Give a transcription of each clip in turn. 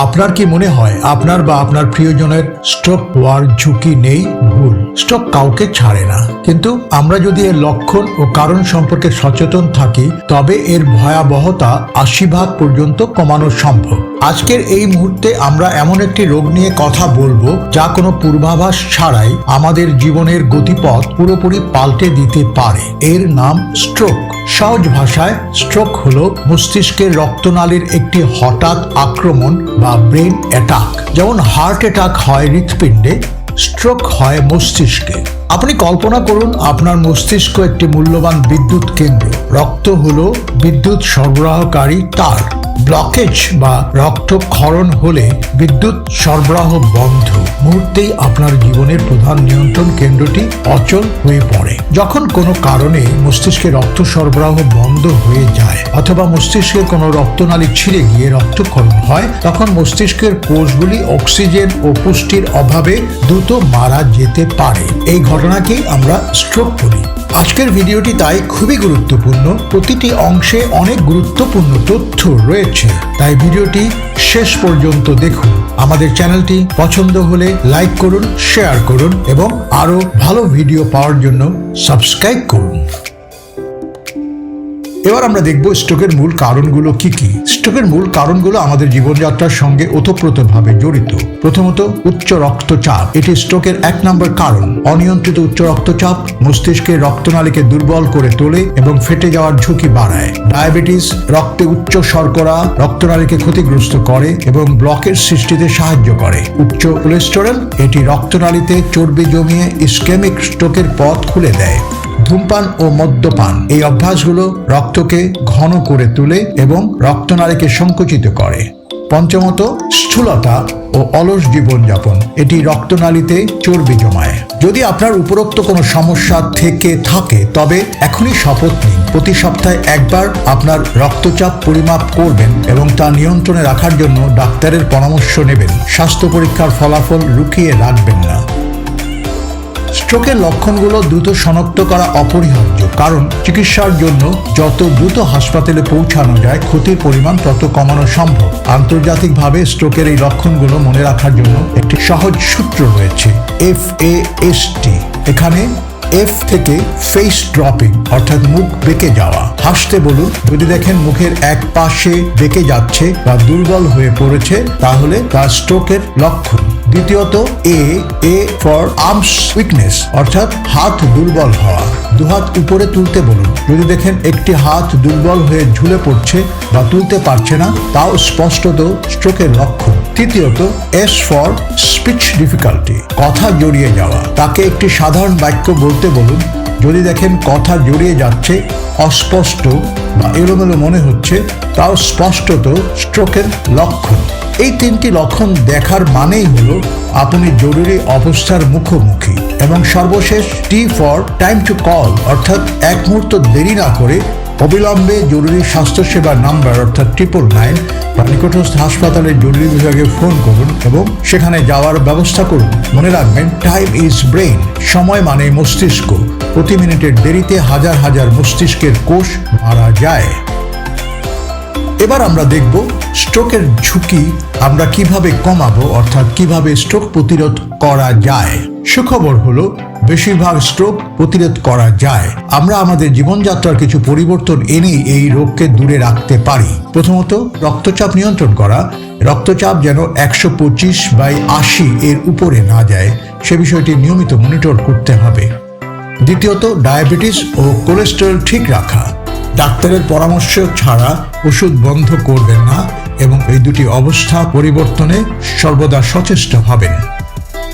আপনার কি মনে হয় আপনার বা আপনার প্রিয়জনের স্ট্রোক হওয়ার ঝুঁকি নেই? ভুল। স্ট্রোক কাউকে ছাড়ে না। কিন্তু আমরা যদি এর লক্ষণ ও কারণ সম্পর্কে সচেতন থাকি, তবে এর ভয়াবহতা আশি ভাগ পর্যন্ত কমানো সম্ভব। আজকের এই মুহূর্তে আমরা এমন একটি রোগ নিয়ে কথা বলব, যা কোনো পূর্বাভাস ছাড়াই আমাদের জীবনের গতিপথ পুরোপুরি পাল্টে দিতে পারে। এর নাম স্ট্রোক। সহজ ভাষায়, স্ট্রোক হলো মস্তিষ্কের রক্তনালীর একটি হঠাৎ আক্রমণ বা ব্রেন অ্যাটাক যেমন হার্ট অ্যাটাক হয় হৃৎপিণ্ডে স্ট্রোক হয় মস্তিষ্কে। আপনি কল্পনা করুন, আপনার মস্তিষ্ক একটি মূল্যবান বিদ্যুৎ কেন্দ্র। রক্ত হল বিদ্যুৎ সরবরাহকারী তার। ব্লকেজ বা রক্তক্ষরণ হলে বিদ্যুৎ সরবরাহ বন্ধ। মুহূর্তেই আপনার জীবনের প্রধান নিয়ন্ত্রণ কেন্দ্রটি অচল হয়ে পড়ে। যখন কোনো কারণে মস্তিষ্কে রক্ত সরবরাহ বন্ধ হয়ে যায় অথবা মস্তিষ্কের কোনো রক্তনালী ছিঁড়ে গিয়ে রক্তক্ষরণ হয়, তখন মস্তিষ্কের কোষগুলি অক্সিজেন ও পুষ্টির অভাবে দ্রুত মারা যেতে পারে। এই ঘটনাকেই আমরা স্ট্রোক বলি। আজকের ভিডিওটি তাই খুবই গুরুত্বপূর্ণ। প্রতিটি অংশে অনেক গুরুত্বপূর্ণ তথ্য রয়েছে। তাই ভিডিওটি শেষ পর্যন্ত দেখুন। আমাদের চ্যানেলটি পছন্দ হলে লাইক করুন, শেয়ার করুন এবং আরও ভালো ভিডিও পাওয়ার জন্য সাবস্ক্রাইব করুন। এবার আমরা দেখব স্ট্রোকের মূল কারণগুলো কি কি। স্ট্রোকের মূল কারণগুলো আমাদের জীবনযাত্রার সঙ্গে ওতপ্রোতভাবে জড়িত। প্রথমত, উচ্চ রক্তচাপ। এটি স্ট্রোকের এক নম্বর কারণ। অনিয়ন্ত্রিত উচ্চ রক্তচাপ মস্তিষ্কের রক্তনালীকে দুর্বল করে তোলে এবং ফেটে যাওয়ার ঝুঁকি বাড়ায়। ডায়াবেটিস রক্তে উচ্চ শর্করা রক্তনালীকে ক্ষতিগ্রস্ত করে এবং ব্লকের সৃষ্টিতে সাহায্য করে। উচ্চ কোলেস্টেরল, এটি রক্তনালীতে চর্বি জমিয়ে ইস্কেমিক স্ট্রোকের পথ খুলে দেয়। ধূমপান ও মদ্যপান। এই অভ্যাসগুলো রক্তকে ঘন করে তুলে এবং রক্তনালীকে সংকুচিত করে। পঞ্চমত, স্থূলতা ও অলস জীবনযাপন। এটি রক্তনালীতে চর্বি জমায়। যদি আপনার উপরোক্ত কোনো সমস্যা থেকে থাকে, তবে এখনই শপথ নিন। প্রতি সপ্তাহে একবার আপনার রক্তচাপ পরিমাপ করবেন এবং তা নিয়ন্ত্রণে রাখার জন্য ডাক্তারের পরামর্শ নেবেন। স্বাস্থ্য পরীক্ষার ফলাফল লুকিয়ে রাখবেন না। স্ট্রোকের লক্ষণগুলো দ্রুত শনাক্ত করা অপরিহার্য, কারণ চিকিৎসার জন্য যত দ্রুত হাসপাতালে পৌঁছানো যায়, ক্ষতির পরিমাণ তত কমানো সম্ভব। আন্তর্জাতিকভাবে স্ট্রোকের এই লক্ষণগুলো মনে রাখার জন্য একটি সহজ সূত্র রয়েছে এফ এ এস টি এখানে এফ থেকে ফেস ড্রপিং, অর্থাৎ মুখ বেঁকে যাওয়া। হাসতে বলুন, যদি দেখেন মুখের এক পাশে বেঁকে যাচ্ছে বা দুর্বল হয়ে পড়েছে, তাহলে তা স্ট্রোকের লক্ষণ। দ্বিতীয়ত A A for arms weakness অর্থাৎ হাত দুর্বল হওয়া। দুহাত উপরে তুলতে বলুন। যদি দেখেন একটি হাত দুর্বল হয়ে ঝুলে পড়ছে বা তুলতে পারছে না, তাও স্পষ্টত স্ট্রোকের লক্ষণ। তৃতীয়ত এস ফর স্পিচ ডিফিকাল্টি কথা জড়িয়ে যাওয়া। তাকে একটি সাধারণ বাক্য বলতে বলুন। যদি দেখেন, কথা জড়িয়ে যাচ্ছে অস্পষ্ট বা এলোমেলো মনে হচ্ছে, তাও স্পষ্টত স্ট্রোকের লক্ষণ। এই তিনটি লক্ষণ দেখার মানেই হলো আপনি জরুরি অবস্থার মুখোমুখি এবং সর্বশেষ T for time to call অর্থাৎ এক মুহূর্ত দেরি না করে অবিলম্বে জরুরি স্বাস্থ্যসেবা নাম্বার অর্থাৎ ট্রিপল নাইন বা নিকটস্থ হাসপাতালের জরুরি বিভাগে ফোন করুন এবং সেখানে যাওয়ার ব্যবস্থা করুন। মনে রাখবেন টাইম ইজ ব্রেইন সময় মানে মস্তিষ্ক। প্রতি মিনিটের দেরিতে হাজার হাজার মস্তিষ্কের কোষ মারা যায়। এবার আমরা দেখব স্ট্রোকের ঝুঁকি আমরা কীভাবে কমাবো অর্থাৎ কীভাবে স্ট্রোক প্রতিরোধ করা যায়। সুখবর হলো, বেশিরভাগ স্ট্রোক প্রতিরোধ করা যায়। আমরা আমাদের জীবনযাত্রার কিছু পরিবর্তন এনেই এই রোগকে দূরে রাখতে পারি। প্রথমত, রক্তচাপ নিয়ন্ত্রণ করা। রক্তচাপ যেন একশো পঁচিশ বাই আশি এর উপরে না যায়, সে বিষয়টি নিয়মিত মনিটর করতে হবে। দ্বিতীয়ত, ডায়াবেটিস ও কোলেস্টেরল ঠিক রাখা। ডাক্তারের পরামর্শ ছাড়া ওষুধ বন্ধ করবেন না এবং এই দুটি অবস্থা পরিবর্তনে সর্বদা সচেষ্ট হবেন।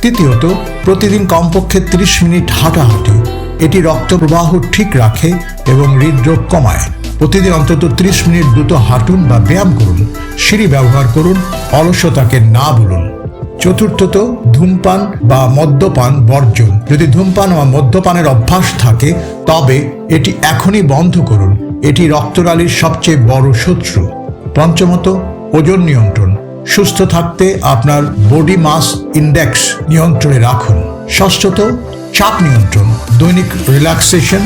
তৃতীয়ত, প্রতিদিন কমপক্ষে 30 মিনিট হাঁটাহাঁটি। এটি রক্ত প্রবাহ ঠিক রাখে এবং হৃদরোগ কমায়। প্রতিদিন অন্তত 30 মিনিট দ্রুত হাঁটুন বা ব্যায়াম করুন, সিঁড়ি ব্যবহার করুন, অলসতাকে না বলুন চতুর্থত, ধূমপান বা মদ্যপান বর্জন। যদি ধূমপান বা মদ্যপানের অভ্যাস থাকে, তবে এটি এখনই বন্ধ করুন। এটি রক্তনালীর সবচেয়ে বড় শত্রু। পঞ্চমত, ওজন নিয়ন্ত্রণ। সুস্থ থাকতে আপনার বডি মাস ইন্ডেক্স নিয়ন্ত্রণে রাখুন। ষষ্ঠত চাপ নিয়ন্ত্রণ, দৈনিক রিল্যাক্সেশন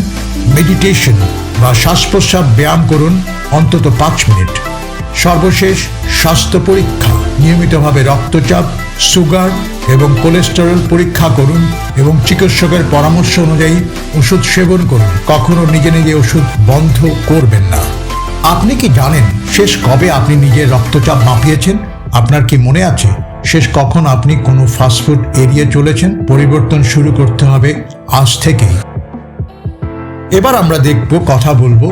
মেডিটেশন বা শ্বাস প্রশ্বাস ব্যায়াম করুন অন্তত পাঁচ মিনিট। সর্বশেষ স্বাস্থ্য পরীক্ষা, নিয়মিতভাবে রক্তচাপ, সুগার এবং কোলেস্টেরল পরীক্ষা করুন এবং চিকিৎসকের পরামর্শ অনুযায়ী ওষুধ সেবন করুন। কখনো নিজে নিজে ওষুধ বন্ধ করবেন না। আপনি কি জানেন শেষ কবে আপনি নিজের রক্তচাপ মাপিয়েছেন? আপনার কি মনে আছে? শেষ কখন আপনি কোনো ফাস্টফুড এড়িয়ে চলেছেন? পরিবর্তন শুরু করতে হবে আজ থেকেই। এবার আমরা দেখব কথা বলব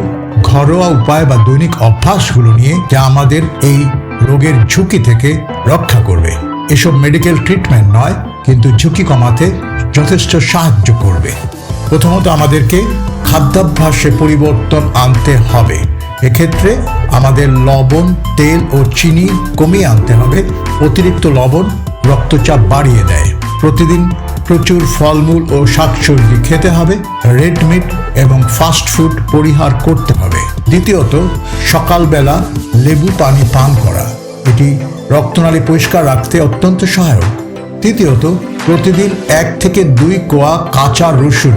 ঘরোয়া উপায় বা দৈনিক অভ্যাসগুলো নিয়ে যা আমাদের এই রোগের ঝুঁকি থেকে রক্ষা করবে। এসব মেডিকেল ট্রিটমেন্ট নয়, কিন্তু ঝুঁকি কমাতে যথেষ্ট সাহায্য করবে। প্রথমত আমাদেরকে খাদ্যাভ্যাসে পরিবর্তন আনতে হবে। এক্ষেত্রে আমাদের লবণ, তেল ও চিনি কমিয়ে আনতে হবে। অতিরিক্ত লবণ রক্তচাপ বাড়িয়ে দেয়। প্রতিদিন প্রচুর ফলমূল ও শাকসবজি খেতে হবে, রেড মিট এবং ফাস্ট ফুড পরিহার করতে হবে। দ্বিতীয়ত, সকালবেলা লেবু পানি পান করা। এটি রক্তনালী পরিষ্কার রাখতে অত্যন্ত সহায়ক। তৃতীয়ত, প্রতিদিন এক থেকে দুই কোয়া কাঁচা রসুন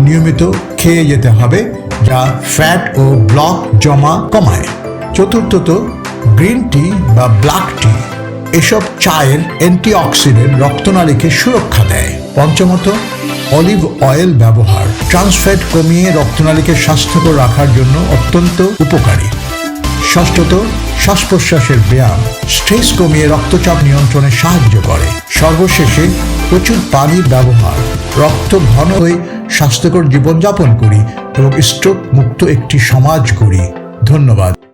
নিয়মিত খেয়ে যেতে হবে। যা ফ্যাট ও ব্লক জমা কমায়। চতুর্থত গ্রিন টি বা ব্ল্যাক টি এসব চায়ের অ্যান্টিঅক্সিডেন্ট রক্তনালীকে সুরক্ষা দেয়। পঞ্চমত অলিভ অয়েল ব্যবহার ট্রান্সফ্যাট কমিয়ে রক্তনালীকে স্বাস্থ্যকর রাখার জন্য অত্যন্ত উপকারী। ষষ্ঠত শ্বাস প্রশ্বাসের ব্যায়াম স্ট্রেস কমিয়ে রক্তচাপ নিয়ন্ত্রণে সাহায্য করে। সর্বশেষে, প্রচুর পানির ব্যবহার, রক্ত ঘন হয়ে স্বাস্থ্যকর জীবনযাপন করি এবং স্ট্রোক মুক্ত একটি সমাজ করি ধন্যবাদ।